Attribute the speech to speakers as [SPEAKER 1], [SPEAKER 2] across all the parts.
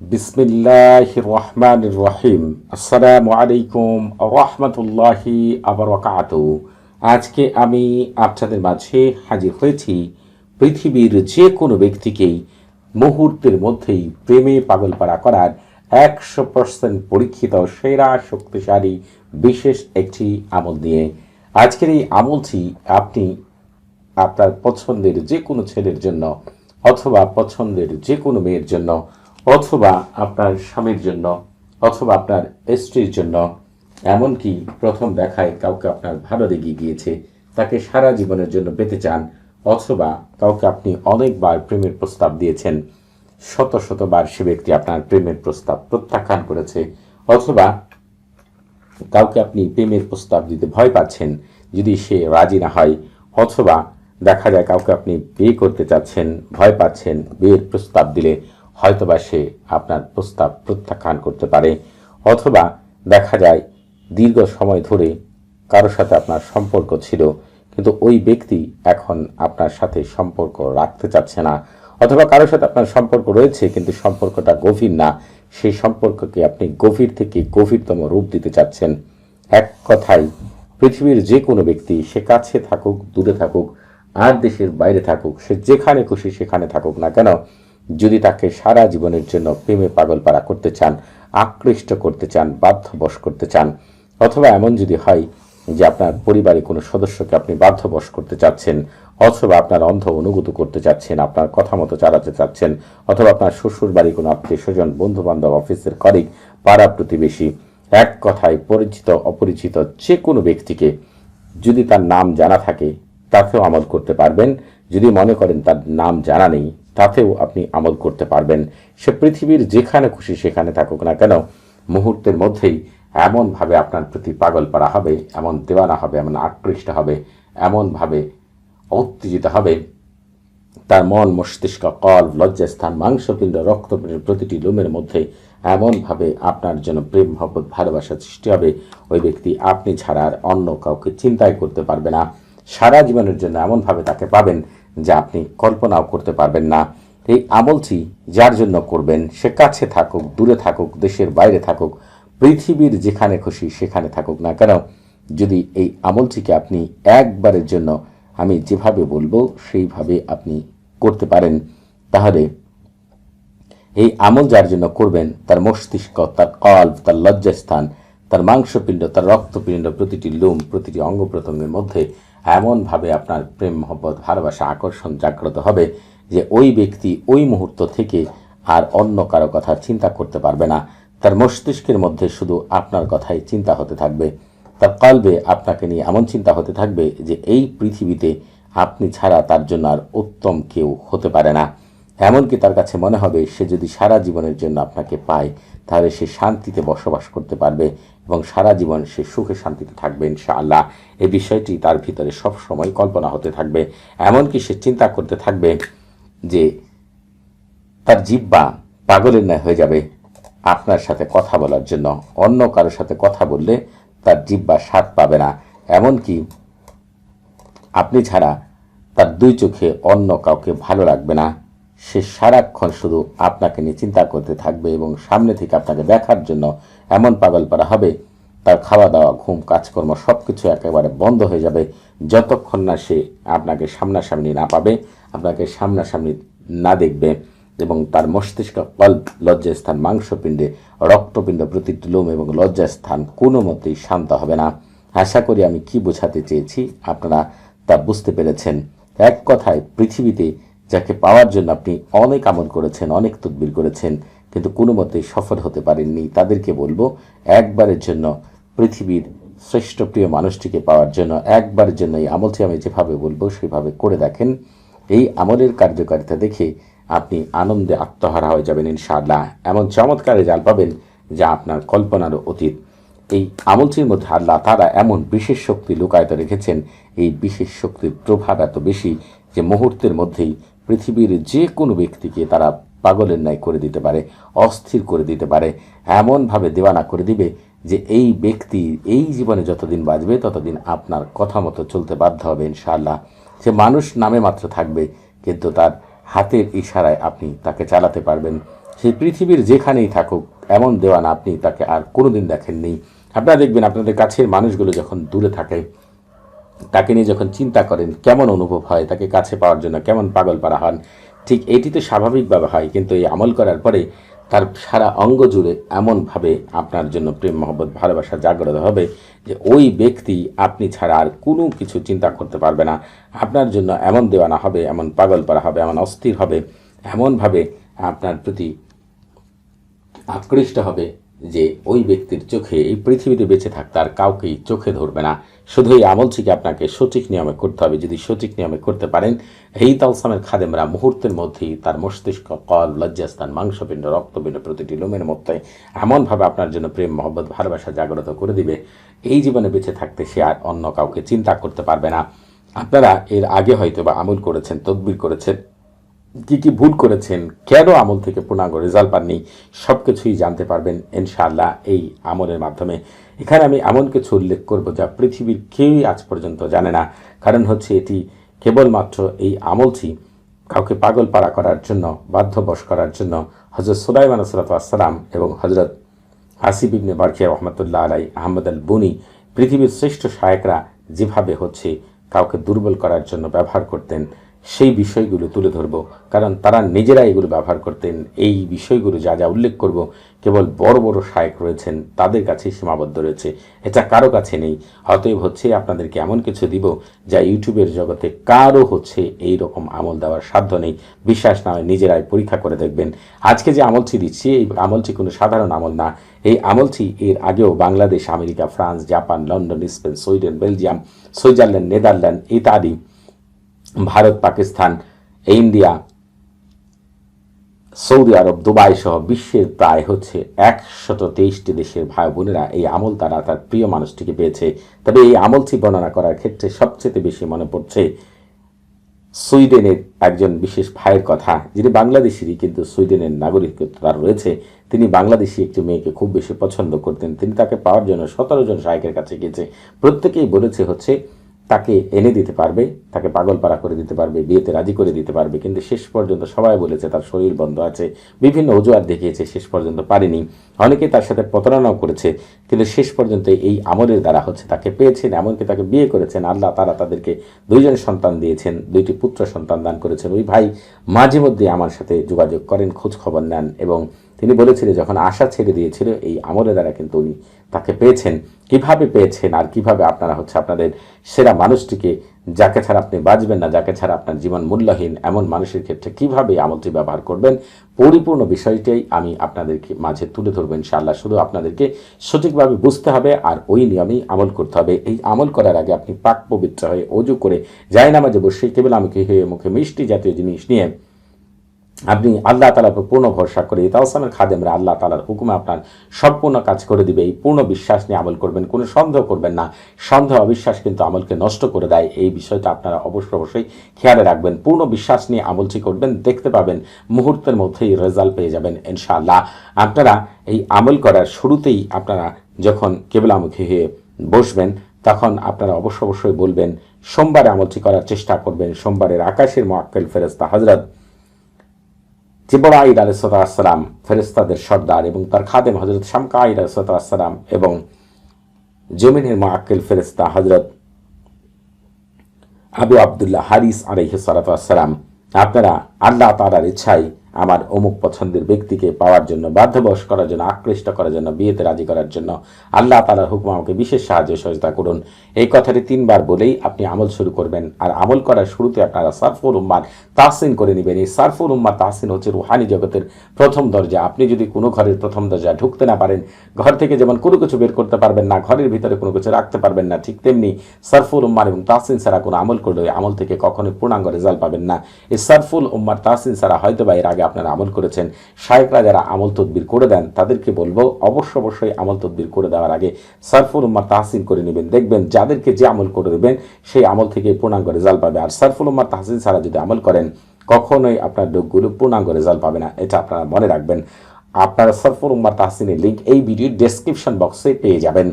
[SPEAKER 1] বিসমিল্লাহ রহমান রহিম আসসালামু আলাইকুম রহমতুল্লাহি আবরকাত। আজকে আমি আপনাদের মাঝে হাজির হয়েছি পৃথিবীর যে কোনো ব্যক্তিকেই মুহূর্তের মধ্যেই প্রেমে পাগলপাড়া করার একশো পার্সেন্ট পরীক্ষিত, সেরা, শক্তিশালী, বিশেষ একটি আমল নিয়ে। আজকের এই আমলটি আপনি আপনার পছন্দের যে কোনো ছেলের জন্য অথবা পছন্দের যে কোনো মেয়ের জন্য অথবা আপনার স্বামীর জন্য, অথবা আপনার স্ত্রীর জন্য, এমনকি প্রথম দেখায় কাউকে আপনার ভালো লেগে গিয়েছে, তাকে সারা জীবনের জন্য পেতে চান, অথবা কাউকে আপনি অনেকবার প্রেমের প্রস্তাব দিয়েছেন, শত শতবার সে ব্যক্তি আপনার প্রেমের প্রস্তাব প্রত্যাখ্যান করেছে, অথবা কাউকে আপনি প্রেমের প্রস্তাব দিতে ভয় পাচ্ছেন, যদি সে রাজি না হয়, অথবা দেখা যায় কাউকে আপনি বিয়ে করতে চাচ্ছেন, ভয় পাচ্ছেন, বিয়ের প্রস্তাব দিলে হয়তোবা সে আপনার প্রস্তাব প্রত্যাখ্যান করতে পারে, অথবা দেখা যায় দীর্ঘ সময় ধরে কারোর সাথে আপনার সম্পর্ক ছিল, কিন্তু ওই ব্যক্তি এখন আপনার সাথে সম্পর্ক রাখতে চাচ্ছে না, অথবা কারোর সাথে আপনার সম্পর্ক রয়েছে, কিন্তু সম্পর্কটা গভীর না, সেই সম্পর্ককে আপনি গভীর থেকে গভীরতম রূপ দিতে চাচ্ছেন। এক কথায়, পৃথিবীর যে কোনো ব্যক্তি, সে কাছে থাকুক, দূরে থাকুক, আর দেশের বাইরে থাকুক, সে যেখানে খুশি সেখানে থাকুক না কেন যদি তাকে সারা জীবনের জন্য প্রেমে পাগলপাড়া করতে চান, আকৃষ্ট করতে চান, বাধ্যবশ করতে চান, অথবা এমন যদি হয় যে আপনার পরিবারে কোনো সদস্যকে আপনি বাধ্যবশ করতে চাচ্ছেন, অথবা আপনার অন্ধ অনুগত করতে চাচ্ছেন, আপনার কথা মতো চালাতে চাচ্ছেন, অথবা আপনার শ্বশুর বাড়ি কোনো আত্মীয় স্বজন বন্ধু বান্ধব অফিসের কলিগ পাড়া প্রতিবেশী, এক কথায় পরিচিত, অপরিচিত যে কোনো ব্যক্তিকে যদি তার নাম জানা থাকে তাতেও আমল করতে পারবেন। যদি মনে করেন তার নাম জানা নেই তাতেও আপনি আমল করতে পারবেন। সে পৃথিবীর যেখানে খুশি সেখানে থাকুক না কেন, মুহূর্তের মধ্যেই এমনভাবে আপনার প্রতি পাগল পাড়া হবে, এমন দেওয়ানা হবে, এমন আকৃষ্ট হবে, এমনভাবে উত্তেজিত হবে। তার মন, মস্তিষ্ক, কল, লজ্জাস্থান, মাংসপিণ্ড, রক্তপিণ্ডের প্রতিটি লোমের মধ্যে এমনভাবে আপনার জন্য প্রেম, মহব্বত, ভালোবাসা সৃষ্টি হবে। ওই ব্যক্তি আপনি ছাড়া আর অন্য কাউকে চিন্তাই করতে পারবে না। সারা জীবনের জন্য এমনভাবে তাকে পাবেন যা আপনি কল্পনাও করতে পারবেন না। এই আমলটি যার জন্য করবেন, সে কাছে থাকুক, দূরে থাকুক, দেশের বাইরে থাকুক, পৃথিবীর যেখানে খুশি সেখানে থাকুক না কেন, যদি এই আমলটিকে আপনি একবারের জন্য আমি যেভাবে বলব সেইভাবে আপনি করতে পারেন, তাহলে এই আমল যার জন্য করবেন, তার মস্তিষ্ক, তার কল্প, তার লজ্জাস্থান, তার মাংসপিণ্ড, তার রক্তপিণ্ড, প্রতিটি লোম, প্রতিটি অঙ্গ প্রত্যঙ্গের মধ্যে এমনভাবে আপনার প্রেম, মহব্বত, ভালোবাসা, আকর্ষণ জাগ্রত হবে যে ওই ব্যক্তি ওই মুহূর্ত থেকে আর অন্য কারও কথা চিন্তা করতে পারবে না। তার মস্তিষ্কের মধ্যে শুধু আপনার কথাই চিন্তা হতে থাকবে। তার কলবে আপনাকে নিয়ে এমন চিন্তা হতে থাকবে যে এই পৃথিবীতে আপনি ছাড়া তার জন্য আর উত্তম কেউ হতে পারে না। এমনকি তার কাছে মনে হবে, সে যদি সারা জীবনের জন্য আপনাকে পায়, তাহলে সে শান্তিতে বসবাস করতে পারবে এবং সারা জীবন সে সুখে শান্তিতে থাকবে, ইনশাআল্লাহ। এই বিষয়টি তার ভিতরে সব সময় কল্পনা হতে থাকবে। এমনকি সে চিন্তা করতে থাকবে যে তার জিব্বা পাগলের ন্যায় হয়ে যাবে আপনার সাথে কথা বলার জন্য। অন্য কারোর সাথে কথা বললে তার জিব্বা স্বাদ পাবে না। এমনকি আপনি ছাড়া তার দুই চোখে অন্য কাউকে ভালো লাগবে না। সে সারাক্ষণ শুধু আপনাকে নিয়ে চিন্তা করতে থাকবে এবং সামনে থেকে আপনাকে দেখার জন্য এমন পাগল পারা হবে। তার খাওয়া দাওয়া ঘুম, কাজকর্ম সব কিছু একেবারে বন্ধ হয়ে যাবে। যতক্ষণ না সে আপনাকে সামনাসামনি না পাবে, আপনাকে সামনাসামনি না দেখবে এবং তার মস্তিষ্ক কল্প লজ্জাস্থান, মাংসপিণ্ডে রক্তপিণ্ড প্রতিটি লোম এবং লজ্জাস্থান কোনো মতেই শান্ত হবে না। আশা করি আমি কি বোঝাতে চেয়েছি আপনারা তা বুঝতে পেরেছেন। এক কথায়, পৃথিবীতে যাকে পাওয়ার জন্য আপনি অনেক আমল করেছেন, অনেক তদবির করেছেন, কিন্তু কোনো মতেই সফল হতে পারেননি। তাদেরকে বলব, একবারের জন্য পৃথিবীর শ্রেষ্ঠ প্রিয় মানুষটিকে পাওয়ার জন্য একবারের জন্য এই আমলটি আমি যেভাবে বলব, সেভাবে করে দেখেন। এই আমলের কার্যকারিতা দেখে আপনি আনন্দে আত্মহারা হয়ে যাবেন ইনশাআল্লাহ। এমন চমৎকারে জাল পাবেন যা আপনার কল্পনারও অতীত। এই আমলটির মধ্যে আল্লাহ তারা এমন বিশেষ শক্তি লুকায়িত রেখেছেন। এই বিশেষ শক্তির প্রভাব এত বেশি যে মুহূর্তের মধ্যেই পৃথিবীর যে কোনো ব্যক্তিকে তারা পাগলের ন্যায় করে দিতে পারে, অস্থির করে দিতে পারে, এমনভাবে দেওয়ানা করে দিবে যে এই ব্যক্তি এই জীবনে যতদিন বাঁচবে, ততদিন আপনার কথা মতো চলতে বাধ্য হবে ইনশাআল্লাহ। সে মানুষ নামে মাত্র থাকবে, কিন্তু তার হাতের ইশারায় আপনি তাকে চালাতে পারবেন। সেই পৃথিবীর যেখানেই থাকুক, এমন দেওয়ানা আপনি তাকে আর কোনোদিন দেখেননি। আপনারা দেখবেন আপনাদের কাছের মানুষগুলো যখন দূরে থাকে তাকে নিয়ে যখন চিন্তা করেন, কেমন অনুভব হয়, তাকে কাছে পাওয়ার জন্য কেমন পাগল পারা হন, ঠিক এটি তো স্বাভাবিকভাবে হয়, কিন্তু এই আমল করার পরে তার সারা অঙ্গ জুড়ে এমনভাবে আপনার জন্য প্রেম, মহব্বত, ভালোবাসা জাগ্রত হবে যে ওই ব্যক্তি আপনি ছাড়া আর কোনো কিছু চিন্তা করতে পারবে না। আপনার জন্য এমন দেওয়ানা হবে, এমন পাগল পারা হবে, এমন অস্থির হবে, এমনভাবে আপনার প্রতি আকৃষ্ট হবে। যে ওই ব্যক্তির চোখে এই পৃথিবীতে বেঁচে থাকতে আর কাউকেই চোখে ধরবে না। শুধু এই আমলটিকে আপনাকে সঠিক নিয়মে করতে হবে। যদি সঠিক নিয়মে করতে পারেন, এই তালসামের খাদেমরা মুহূর্তের মধ্যেই তার মস্তিষ্ক, কল, লজ্জাস্থান, মাংসপিণ্ড, রক্তপিণ্ড প্রতিটি লোমের মধ্যে এমনভাবে আপনার জন্য প্রেম, মহব্বত, ভালোবাসা জাগ্রত করে দিবে। এই জীবনে বেঁচে থাকতে সে আর অন্য কাউকে চিন্তা করতে পারবে না। আপনারা এর আগে হয়তো বা আমল করেছেন, তদবির করেছেন। কি কি ভুল করেছেন, কেন আমল থেকে পূর্ণাঙ্গ রেজাল্ট পাননি সব কিছুই জানতে পারবেন ইনশাআল্লাহ এই আমলের মাধ্যমে। এখানে আমি এমন কিছু উল্লেখ করব যা পৃথিবীর কেউই আজ পর্যন্ত জানে না। কারণ হচ্ছে এটি কেবলমাত্র এই আমলটি কাউকে পাগল পাড়া করার জন্য, বাধ্যবশ করার জন্য হজরত সুলাইমান আসসালাম এবং হজরত আসিফ ইবনে বারকিয়া রহমতুল্লাহ আলাই আহমদ আল বুনি পৃথিবীর শ্রেষ্ঠ শায়করা যেভাবে হচ্ছে কাউকে দুর্বল করার জন্য ব্যবহার করতেন সেই বিষয়গুলো তুলে ধরব। কারণ তারা নিজেরা এগুলো ব্যবহার করতেন। এই বিষয়গুলো যা যা উল্লেখ করব, কেবল বড় বড় শায়ক রয়েছেন, তাদের কাছেই সীমাবদ্ধ রয়েছে। এটা কারও কাছে নেই। অতএব হচ্ছে আপনাদেরকে এমন কিছু দিব যা ইউটিউবের জগতে কারও হচ্ছে এই রকম আমল দেওয়ার সাধ্য নেই। বিশ্বাস না হয় নিজেরাই পরীক্ষা করে দেখবেন। আজকে যে আমলটি দিচ্ছি, এই আমলটি কোনো সাধারণ আমল না। এই আমলটি এর আগেও Bangladesh, America, France, Japan, London, Spain, Sweden, Belgium, Switzerland, Netherland ইত্যাদি Bharat, Pakistan, India, Saudi Arab, Dubai সহ বিশ্বের প্রায় হচ্ছে একশত তেইশটি দেশের ভাই বোনেরা এই আমল তারা তার প্রিয় মানুষটিকে পেয়েছে। তবে এই আমলটি বর্ণনা করার ক্ষেত্রে সবচেয়ে বেশি মনে পড়ছে সুইডেনের একজন বিশেষ ভাইয়ের কথা, যিনি বাংলাদেশেরই কিন্তু সুইডেনের নাগরিকত্ব তার রয়েছে। তিনি বাংলাদেশি একটি মেয়েকে খুব বেশি পছন্দ করতেন। তিনি তাকে পাওয়ার জন্য সতেরো জন শায়কের কাছে গিয়েছে। প্রত্যেকেই বলেছে হচ্ছে তাকে এনে দিতে পারবে, তাকে পাগলপাড়া করে দিতে পারবে, বিয়েতে রাজি করে দিতে পারবে, কিন্তু শেষ পর্যন্ত সবাই বলেছে তার শরীর বন্ধ আছে, বিভিন্ন অজুহাত দেখিয়েছে, শেষ পর্যন্ত পারেনি। অনেকে তার সাথে প্রতারণাও করেছে, কিন্তু শেষ পর্যন্ত এই আমলের দ্বারা হচ্ছে তাকে পেয়েছেন, এমনকি তাকে বিয়ে করেছেন, আল্লাহ তারা তাদেরকে দুইজন সন্তান দিয়েছেন, দুইটি পুত্র সন্তান দান করেছেন। ওই ভাই মাঝে মধ্যে আমার সাথে যোগাযোগ করেন, খোঁজ খবর নেন এবং তিনি বলেছিলেন, যখন আশা ছেড়ে দিয়েছিল, এই আমলের দ্বারা কিন্তু উনি তাকে পেয়েছেন, কীভাবে পেয়েছেন আর কীভাবে আপনারা হচ্ছে আপনাদের সেরা মানুষটিকে, যাকে ছাড়া আপনি বাঁচবেন না, যাকে ছাড়া আপনার জীবন মূল্যহীন, এমন মানুষের ক্ষেত্রে কীভাবে আমলটি ব্যবহার করবেন, পরিপূর্ণ বিষয়টাই আমি আপনাদেরকে মাঝে তুলে ধরবো ইনশাআল্লাহ। শুধু আপনাদেরকে সঠিকভাবে বুঝতে হবে আর ওই নিয়মেই আমল করতে হবে। এই আমল করার আগে আপনি পাক পবিত্র হয়ে অজু করে যায় নামাজে বসে কেবল আমাকে হয়ে মুখে মিষ্টি জাতীয় জিনিস নিয়ে আপনি আল্লাহ তালার উপর পূর্ণ ভরসা করে তাওসামের খাদেমরা আল্লাহ তালার হুকুমে আপনার সম্পূর্ণ কাজ করে দিবে, এই পূর্ণ বিশ্বাস নিয়ে আমল করবেন, কোনো সন্দেহ করবেন না। সন্দেহ, অবিশ্বাস কিন্তু আমলকে নষ্ট করে দেয়। এই বিষয়টা আপনারা অবশ্য অবশ্যই খেয়ালে রাখবেন। পূর্ণ বিশ্বাস নিয়ে আমলটি করবেন, দেখতে পাবেন, মুহূর্তের মধ্যেই রেজাল্ট পেয়ে যাবেন, ইনশাআল্লাহ। আপনারা এই আমল করার শুরুতেই আপনারা যখন কেবলামুখী হয়ে বসবেন, তখন আপনারা অবশ্য অবশ্যই বলবেন, সোমবারে আমলটি করার চেষ্টা করবেন। সোমবারের আকাশের মোয়াক্কেল ফেরেস্তা হজরত জিবরাইদ আলসালাম ফেরেস্তাদের সর্দার এবং তার খাদেম হজরত শামকাইদ আলসালাম এবং জমিনের মাকিল ফেরেস্তা হজরত আবু আবদুল্লাহ হারিস আলহ সালাতাম আপনারা আল্লাহ তালার ইচ্ছায় আমার অমুক পছন্দের ব্যক্তিকে পাওয়ার জন্য বাধ্যবশ করার জন্য, আকৃষ্ট করার জন্য, বিয়েতে রাজি করার জন্য আল্লাহ তালার হুকুম আমাকে বিশেষ সাহায্য সহযোগিতা করুন। এই কথাটি তিনবার বলেই আপনি আমল শুরু করবেন। আর আমল করার শুরুতে আপনারা সারফুল উম্মার তাহসিন করে নেবেন। এই সারফুল উম্মার তাহসিন হচ্ছে রুহানি জগতের প্রথম দরজা। আপনি যদি কোনো ঘরের প্রথম দরজা ঢুকতে না পারেন, ঘর থেকে যেমন কোনো কিছু বের করতে পারবেন না, ঘরের ভিতরে কোনো কিছু রাখতে পারবেন না, ঠিক তেমনি সারফুল উম্মার এবং তাহসিন ছাড়া কোনো আমল করলে আমল থেকে কখনোই পূর্ণাঙ্গ রেজাল্ট পাবেন না। এই সারফুল উম্মার তাহসিন ছাড়া হয়তো বা এর আগে আপনারা আমল করেছেন। শায়করা যারা আমল তদবির করে দেন, তাদেরকে বলব অবশ্য অবশ্যই আমল তদবির করে দেওয়ার আগে সারফুল উম্মার তাহসিন করে নেবেন। দেখবেন যাদেরকে যে আমল করে দেবেন সেই আমল থেকে পূর্ণাঙ্গ রেজাল্ট পাবে। আর সারফুল উম্মার তাহসিন ছাড়া যদি আমল করেন, কখনোই আপনার লোকগুলো পূর্ণাঙ্গ রেজাল্ট পাবে না। এটা আপনারা মনে রাখবেন। আপনারা সরফুল উম্মার তাহসিনের লিঙ্ক এই ভিডিওর ডেসক্রিপশন বক্সে পেয়ে যাবেন।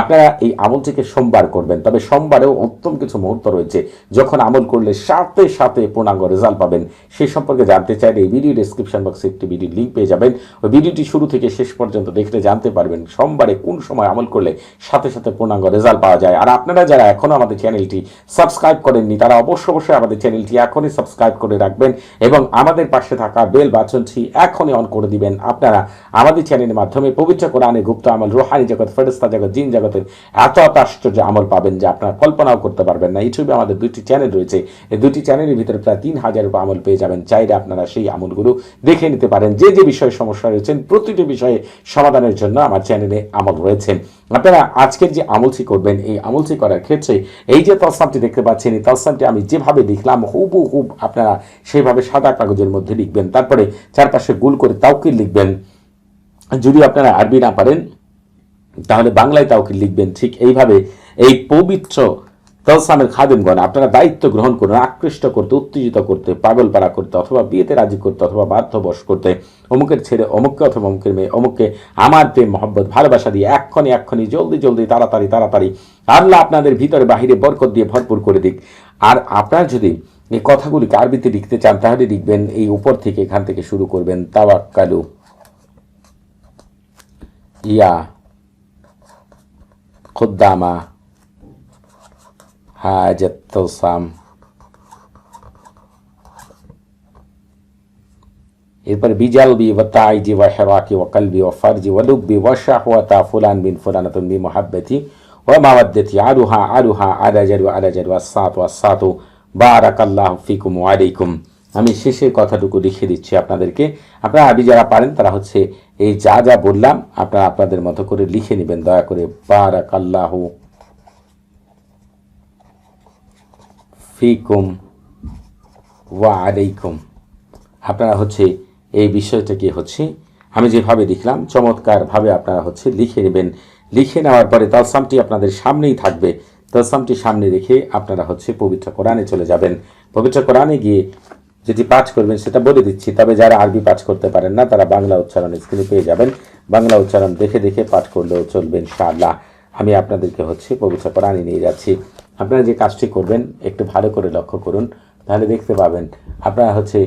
[SPEAKER 1] আপনারা এই আমলটিকে সোমবার করবেন, তবে সোমবারেও উত্তম কিছু মুহূর্ত রয়েছে। যখন আমল করলে সাথে সাথে পূর্ণাঙ্গ রেজাল্ট পাবেন। সেই সম্পর্কে জানতে চাইলে এই ভিডিও ডিসক্রিপশন বক্সে একটি ভিডিও লিঙ্ক পেয়ে যাবেন। ওই ভিডিওটি শুরু থেকে শেষ পর্যন্ত দেখলে জানতে পারবেন সোমবারে কোন সময় আমল করলে সাথে সাথে পূর্ণাঙ্গ রেজাল্ট পাওয়া যায়। আর আপনারা যারা এখনও আমাদের চ্যানেলটি সাবস্ক্রাইব করেননি, তারা অবশ্য অবশ্যই আমাদের চ্যানেলটি এখনই সাবস্ক্রাইব করে রাখবেন এবং আমাদের পাশে থাকা বেল বাচনটি এখনই অন করে দিবেন। আপনারা আমাদের চ্যানেলের মাধ্যমে পবিত্র কোরআনে গুপ্ত আমল, রোহানি জগৎ ফেরস্তা জগৎ, জিন জগতের এত এত আশ্চর্য আমল পাবেন যে আপনারা কল্পনাও করতে পারবেন না। ইউটিউবে আমাদের দুটি চ্যানেল রয়েছে। এই দুটি চ্যানেলের ভিতরে প্রায় তিন হাজার আমল পেয়ে যাবেন। চাইলে আপনারা সেই আমলগুলো দেখে নিতে পারেন। যে যে বিষয়ে সমস্যা রয়েছেন, প্রতিটি বিষয়ে সমাধানের জন্য আমার চ্যানেলে আমল রয়েছে। আপনারা আজকের যে আমলটি করবেন, এই আমলটি করার ক্ষেত্রে এই যে তলসামটি দেখতে পাচ্ছেন, এই তলসামটি আমি যেভাবে লিখলাম হুবু হুব আপনারা সেইভাবে সাদা কাগজের মধ্যে লিখবেন। তারপরে চারপাশে গুল করে তাউকিল লিখবেন। যদি আপনারা আরবি না পারেন তাহলে বাংলায় তাওকিল লিখবেন ঠিক এইভাবে। এই পবিত্র তলসামের খাদেমগণ, আপনারা দায়িত্ব গ্রহণ করুন, আকৃষ্ট করতে, উত্তেজিত করতে পাগল পাড়া করতে, অথবা বিয়েতে রাজি করতে, অথবা বাধ্যবশ করতে, অমুকের ছেড়ে অমুককে অথবা অমুকের মেয়ে, অমুককে আমার প্রেম, মহব্বত, ভালোবাসা দিয়ে এক্ষণি এক্ষণি জলদি জলদি, তাড়াতাড়ি তাড়াতাড়ি, আল্লাহ আপনাদের ভিতরে বাহিরে বরকত দিয়ে ভরপুর করে দিক। আর আপনার যদি এই কথাগুলিকে আরবিতে লিখতে চান, তাহলে লিখবেন এই উপর থেকে, এখান থেকে শুরু করবেন, তাওয়াক্কালু। ইয়া। খুদ্দামা হাজত তলসাম এরপরে বিজালবি ওয়াতাইজি ওয়া হিরাকি ওয়া কলবি ওয়া ফারজি ওয়া লুব্বি ওয়া শাহওয়াতা ফুলান বিন ফুলানাতুন বি মুহাব্বতি ওয়া মাওয়াদ্দাতি আরুহা আরুহা আলাজারু আমি শেষের কথাটুকু লিখে দিচ্ছি আপনাদেরকে। আপনারা আবি যারা পারেন, তারা হচ্ছে এই যা যা বললাম, আপনারা আপনাদের মতো করে লিখে নেবেন। দয়া করে বারাকাল্লাহু ফিকুম ওয়া আলাইকুম। আপনারা হচ্ছে এই বিষয়টাকে হচ্ছে, আমি যেভাবে লিখলাম, চমৎকারভাবে আপনারা হচ্ছে লিখে নেবেন। লিখে নেওয়ার পরে তালসামটি আপনাদের সামনেই থাকবে। তালসামটি সামনে রেখে আপনারা হচ্ছে পবিত্র কোরআনে চলে যাবেন। পবিত্র কোরআনে গিয়ে যেটি পাঠ করবেন সেটা বলে দিচ্ছি। তবে যারা আরবি পাঠ করতে পারেন না, তারা বাংলা উচ্চারণ স্ক্রিনে পেয়ে যাবেন। বাংলা উচ্চারণ দেখে দেখে পাঠ করলেও চলবে ইনশাআল্লাহ। আমি আপনাদেরকে হচ্ছে পবিত্র প্রাণী নিয়ে যাচ্ছি। আপনারা যে কাজটি করবেন, একটু ভালো করে লক্ষ্য করুন, তাহলে দেখতে পাবেন। আপনারা হচ্ছে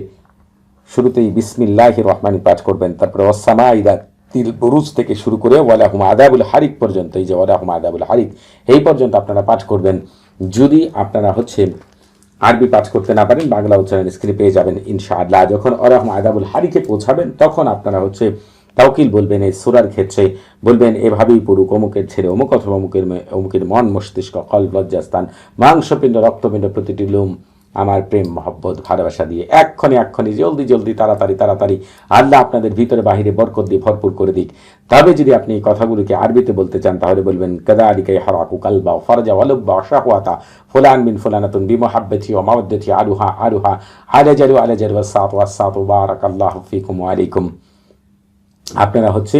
[SPEAKER 1] শুরুতেই বিসমিল্লাহ রহমানি পাঠ করবেন, তারপরে ওসামা ইদা তিল বুরুজ থেকে শুরু করে ওয়ালাহুম আদাবুল হারিক পর্যন্ত, এই যে ওয়ালাহুম আদাবুল হারিক, এই পর্যন্ত আপনারা পাঠ করবেন। যদি আপনারা হচ্ছে আরবি পাঠ করতে না পারেন, বাংলা উচ্চারণ স্ক্রিনে পেয়ে যাবেন, ইনশাআল্লাহ। যখন অরহম আদাবুল হারিকে পৌঁছাবেন, তখন আপনারা হচ্ছে তাওকিল বলবেন এই সুরার ক্ষেত্রে, বলবেন, এভাবেই পড়ুক, অমুকের ছেড়ে অমুক অথবা অমুকের অমুকের মন, মস্তিষ্ক কল লজ্জাস্থান, মাংসপিণ্ড, রক্তপিণ্ড প্রতিটি লোম আমার প্রেম, মহব্বত, ভালোবাসা দিয়ে এক্ষণে এক্ষণে জলদি জলদি, তাড়াতাড়ি তাড়াতাড়ি আল্লাহ আপনাদের ভিতরে, বাহিরে বরকত দিয়ে ভরপুর করে দিক। তবে যদি আপনি এই কথাগুলোকে আরবিতে বলতে চান, তাহলে বলবেন কাদা আলিকাই হারাকু কালবা ফরজা ওয়ালুব্বা শাহওয়াতা, ফুলান বিন ফুলানাতুন বিমহাব্বতি ও মাওয়াদ্দতি আলুহা আলুহা, আলাজারু আলাজারু ওয়াসাত ওয়াসাত বারাকাল্লাহু ফিকুম ওয়া আলাইকুম। আপনারা হচ্ছে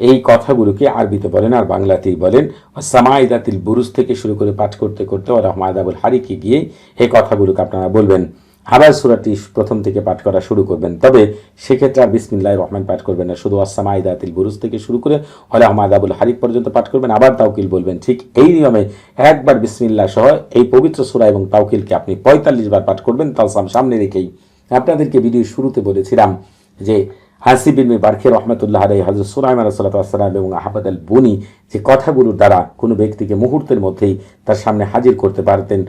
[SPEAKER 1] এই কথাগুলোকে আরবিতে বলেন আর বাংলাতেই বলেন। সামাইদাতিল বুরুজ থেকে শুরু করে পাঠ করতে করতে ও রহমাদাবুল হারিকে গিয়ে এই কথাগুলোকে আপনারা বলবেন। আবার সুরাটি প্রথম থেকে পাঠ করা শুরু করবেন। তবে সেক্ষেত্রে আর বিসমিল্লাহ রহমান পাঠ করবেন না। শুধু আসামাইদাতিল বুরুজ থেকে শুরু করে হলে আহমাদাবুল হারিক পর্যন্ত পাঠ করবেন। আবার তাউকিল বলবেন। ঠিক এই নিয়মে একবার বিসমিল্লাহ সহ এই পবিত্র সুরা এবং তাউকিলকে আপনি পঁয়তাল্লিশ বার পাঠ করবেন। তালসাম সামনে রেখেই আপনাদেরকে ভিডিও শুরুতে বলেছিলাম যে হাসিবিন বারখে রহমতুল্লাহ আলাই হজরত সুলাইমান সাল্লাম এবং আহমদ আল বনি যে কথাগুলোর দ্বারা কোনো ব্যক্তিকে মুহূর্তের মধ্যেই তার সামনে হাজির করতে পারতেন।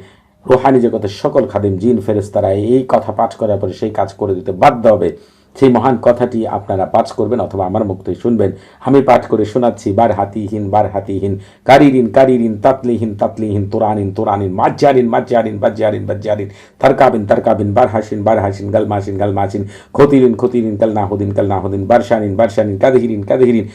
[SPEAKER 1] রোহানি জগতের সকল খাদিম, জিন ফেরেস্তারা এই কথা পাঠ করার পরে সেই কাজ করে দিতে বাধ্য হবে। সেই মহান কথাটি আপনারা পাঠ করবেন অথবা আমার মুক্তি শুনবেন। আমি পাঠ করে শোনাচ্ছি, বার হাতিহীন বার হাতিহীন কারিরিন কারিরিন তাতলিহীন তাতলিহীন তোরানিন তোরানিন মাজ্জারিন মাজ্জারিন বাজ্জারিন বাজ্জারিন তারকাবিন তারকাবিন বার হাসিন বার হাসিন গালমাসিন গালমাসিন কাল নাহুদিন কাল নাহুদিন বারশানিন বারশানিন কাদহিরিন কাদহিরিন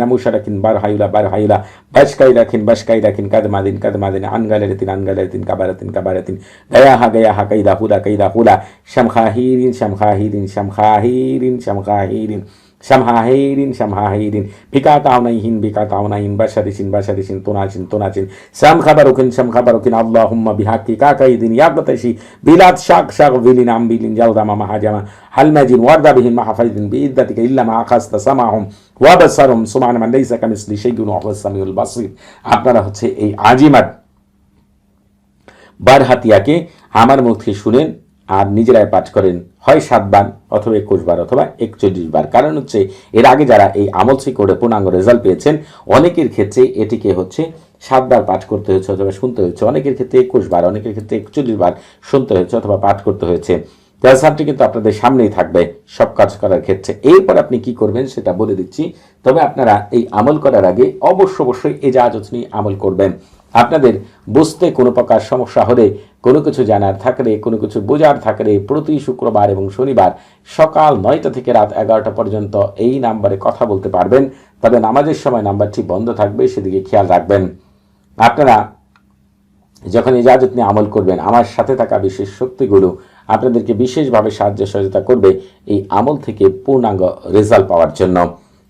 [SPEAKER 1] নামুসা রাখিন বার হাইলা বার হাইলা বাসকাই রাখিন বাসকাই রাখিন কাদমাদিন কাদমাদিন আনগালারিতিন আনগালারিতিন কাবারাতিন কাবারাতিন গায়াহা গায়াহা কাইদা হুলা কাইদা হুলা শামখাহিরিন শামখাহিরিন শাম খাহিরিন শাম খাহিরিন শামহাহিরিন শামহাহিরিন ভিকা তাওনাইহিন ভিকা তাওনাইহিন বাশারিসিন বাশারিসিন তোনাচিন তোনাচিন শাম খাবারুকিন শাম খাবারুকিন আল্লাহুম্মা বিহাক্কি কাকাইদিন ইয়াগতাশি বিলাত শাক শাক বিলিন আমবিলিন জালদামা মাহাজামা হালমাজিন ওয়ারদা বিহিন মাহাফাইদিন বিইদ্দাতিকা ইল্লা মা আখাস্তা সামাহুম ওয়া বাসারুম সুবহান মান লাইসা কামিসলি শাইউন ওয়া হুয়াস সামিউল বাসির আপনারা হচ্ছে এই আজিমাত বারহাতিয়াকে আমার মুখ শুনেন আর নিজেরাই পাঠ করেন, হয় সাতবার অথবা একুশ বার অথবা একচল্লিশ বার। কারণ হচ্ছে, এর আগে যারা এই আমল করে পূর্ণাঙ্গ রেজাল্ট পেয়েছেন, অনেকের ক্ষেত্রে এটিকে হচ্ছে সাতবার পাঠ করতে হয়েছে অথবা শুনতে হয়েছে। অনেকের ক্ষেত্রে একুশ বার, অনেকের ক্ষেত্রে একচল্লিশ বার শুনতে হয়েছে অথবা পাঠ করতে হয়েছে। রেজাল্টটি কিন্তু আপনাদের সামনেই থাকবে সব কাজ করার ক্ষেত্রে। এরপর আপনি কি করবেন সেটা বলে দিচ্ছি। তবে আপনারা এই আমল করার আগে অবশ্য অবশ্যই এজাজত নিয়ে আমল করবেন। আপনাদের বুঝতে কোনো প্রকার সমস্যা হলে, কোনো কিছু জানার থাকলে, কোনো কিছু বোঝার থাকলে প্রতি শুক্রবার এবং শনিবার সকাল নয়টা থেকে রাত এগারোটা পর্যন্ত এই নাম্বারে কথা বলতে পারবেন। তবে নামাজের সময় নাম্বারটি বন্ধ থাকবে, সেদিকে খেয়াল রাখবেন। আপনারা যখন ইজাজত নিয়ে আমল করবেন, আমার সাথে থাকা বিশেষ শক্তিগুলো আপনাদেরকে বিশেষভাবে সাহায্য সহযোগিতা করবে এই আমল থেকে পূর্ণাঙ্গ রেজাল্ট পাওয়ার জন্য।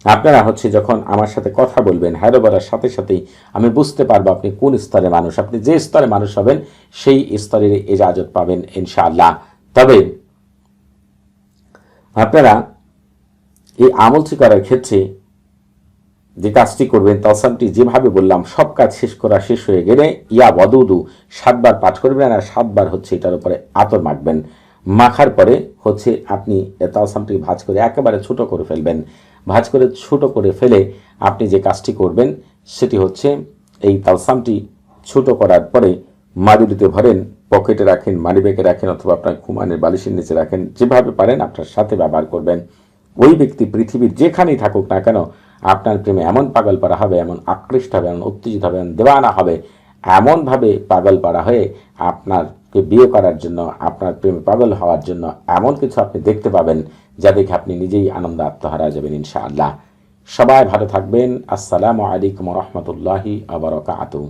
[SPEAKER 1] আপনারা হচ্ছে যখন আমার সাথে কথা বলবেন হ্যারো বলার সাথে সাথেই আমি বুঝতে পারব আপনি কোন স্তরের মানুষ। আপনি যে স্তরে মানুষ হবেন, সেই স্তরের ইজাজত পাবেন, ইনশাআল্লাহ। তবে আপনারা এই আমলটি করার ক্ষেত্রে যে কাজটি করবেন তসামটি যেভাবে বললাম, সব কাজ শেষ করা শেষ হয়ে গেলে ইয়া বদুদু সাতবার পাঠ করবেন আর সাতবার হচ্ছে এটার উপরে আতর মাখবেন। মাখার পরে হচ্ছে আপনি তালসামটি ভাজ করে একেবারে ছোট করে ফেলবেন। ভাজ করে ছোট করে ফেলে আপনি যে কাজটি করবেন সেটি হচ্ছে এই তালসামটি ছোট করার পরে মাদুরিতে ভরেন, পকেটে রাখেন মানিব্যাগে রাখেন অথবা আপনার ঘুমানের বালিশের নিচে রাখেন, যেভাবে পারেন আপনার সাথে ব্যবহার করবেন। ওই ব্যক্তি পৃথিবীর যেখানেই থাকুক না কেন আপনার প্রেমে এমন পাগল পারা হবে, এমন আকৃষ্ট হবে, এমন উত্তেজিত হবে, এমন দেওয়ানা হবে, এমনভাবে পাগল পারা হয়ে আপনারকে বিয়ে করার জন্য, আপনার প্রেমে পাগল হওয়ার জন্য এমন কিছু আপনি দেখতে পাবেন যা দেখে আপনি নিজেই আনন্দ আত্মহারা যাবেন ইনশাআল্লাহ। সবাই ভালো থাকবেন। আসসালামু আলাইকুম রহমতুল্লাহি আবরকাতু